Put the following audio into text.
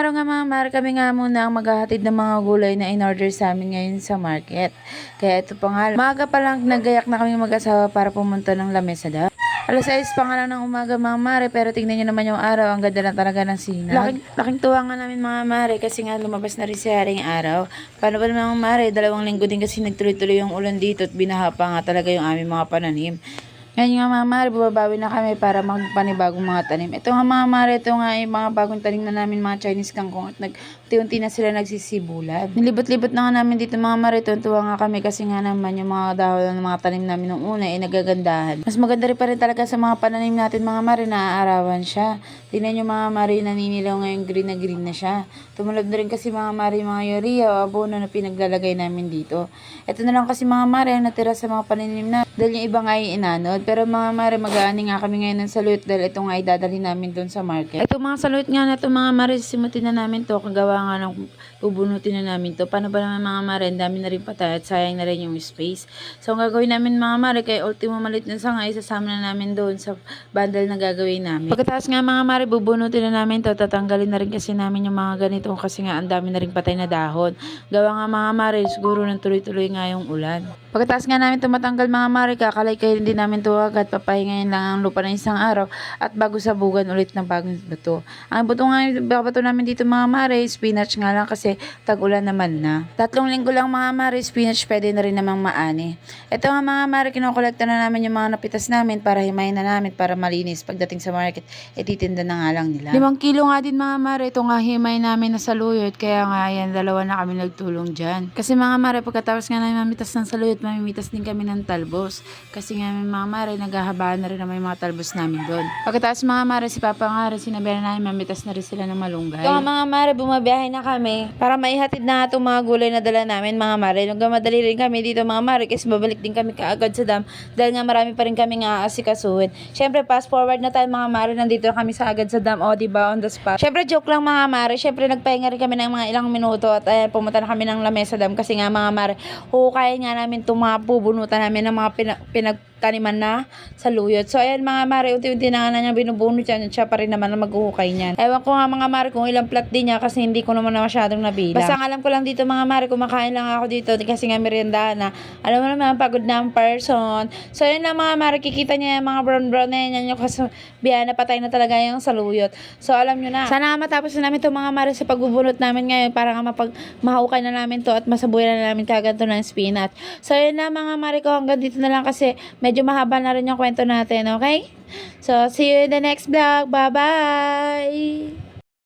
araw nga mga mare, kami nga muna ang maghahatid ng mga gulay na in-order sa amin ngayon sa market. Kaya ito pa nga, maaga pa lang nagayak na kami mag-asawa para pumunta ng lamesa daw. Alas 6 pa nga lang ng umaga mga mare, pero tignan nyo naman yung araw, ang ganda lang talaga ng sinag. Laking, laking tuwa nga namin mga mare, kasi nga lumabas na rin si Haring araw. Paano ba mga mare, dalawang linggo din kasi nagtuloy-tuloy yung ulan dito at binaha pa nga talaga yung aming mga pananim. Ngayon nga mga mare, bumabawi na kami para magpanibagong mga tanim. Ito nga mga mare, ito nga yung mga bagong tanim na namin mga Chinese kangkong at nag-unti na sila nagsisibulan. Nilibot-libot na nga namin dito mga mare, tuwa nga kami kasi nga naman yung mga dahon ng mga tanim namin nung una ay nagagandahan. Mas maganda rin pa rin talaga sa mga pananim natin mga mare, naaarawan siya. Tingnan nyo mga mare, naninilaw ngayon green na green na siya. Tumulad na rin kasi mga mare, mga urea o abono na pinaglalagay namin dito. Ito na lang kasi mga mare, natira sa mga pananim na dahil yung iba nga ay inanod. Pero mga mare, mag-aani nga kami ngayon ng saluyot dahil ito nga ay dadalhin namin doon sa market. Ito mga saluyot nga na ito mga mare, simutin na namin to. Kagawa nga ng bubunutin na namin to. Paano ba naman mga mare, dami na rin patay at sayang na rin yung space. So ang gagawin namin mga mare, kay ultimo malit na sanga, isasama na namin doon sa bundle na gagawin namin. Pagkatapos nga mga mare, bubunutin na namin to. Tatanggalin na rin kasi namin yung mga ganito kasi nga ang dami na rin patay na dahon. Gawa nga mga mare, siguro nang tuloy-tuloy nga yung ulan. Pagkatapos nga namin to matanggal mga mare, kakalay-kayin din namin to agad. Papahingayin lang ang lupa ng isang araw at bago sabugan ulit ng bagong bato. Ang bato nga yung bato namin dito mga mare, spinach nga lang kasi tag-ulan naman na. Tatlong linggo lang mga mare, spinach pwede na rin namang maani. Ito nga mga mare, kinokolekta na namin yung mga napitas namin para himayin na namin para malinis. Pagdating sa market, ititinda na nga lang nila. Limang kilo nga din mga mare, ito nga himay namin na saluyot. Kaya nga yan, dalawa na kami nagtulong dyan. Kasi mga mare, pagkatapos nga namin mamitas ng saluyot, mamimitas din kami ng talbos. Kasi nga mga mare, naghahabaan na rin naman yung mga talbos namin doon. Pagkatapos mga mare, si Papa nga rin, sinabihan na namin mamitas na rin sila ng malunggay. Nga mga mare, bumabiyahe na kami para maihatid na itong mga gulay na dala namin mga mare. Nung madali rin kami dito mga mare, kasi babalik din kami kaagad sa dam dahil nga marami pa rin kami nga aasikasuhin. Siyempre, fast forward na tayo mga mare, nandito na kami sa agad sa dam, o diba, on the spot. Siyempre, joke lang mga mare, siyempre nagpahinga rin kami ng mga ilang minuto at ayan, pumunta na kami ng lamesa dam kasi nga mga mare, hukayin nga namin itong mga pubunutan namin ng mga pina- pinagtaniman na sa luyot. So, ayan mga mare, unti-unti na nga na niya binubunot yan siya pa rin naman ang maghuhukay niyan. Ewan ko nga mga mare kung ilang plat din niya kasi hindi ko naman na masyadong nabilang. Basta alam ko lang dito mga mare, kumakain lang ako dito kasi nga meriendahan na. Alam mo naman, pagod na ang person. So, ayan na mga mare, kikita niya yung mga brown-brown na yan, yan yung kasabihan na patay na talaga yung saluyot. So, alam nyo na. Sana nga matapos na namin itong mga mare sa pagbubunot namin ngayon para nga mapag mahukay na namin to at masabuyan na namin kagad to ng spinach. So, yun na mga mare ko, hanggang dito na lang kasi medyo mahaba na rin yung kwento natin, okay? So, see you in the next vlog. Bye-bye!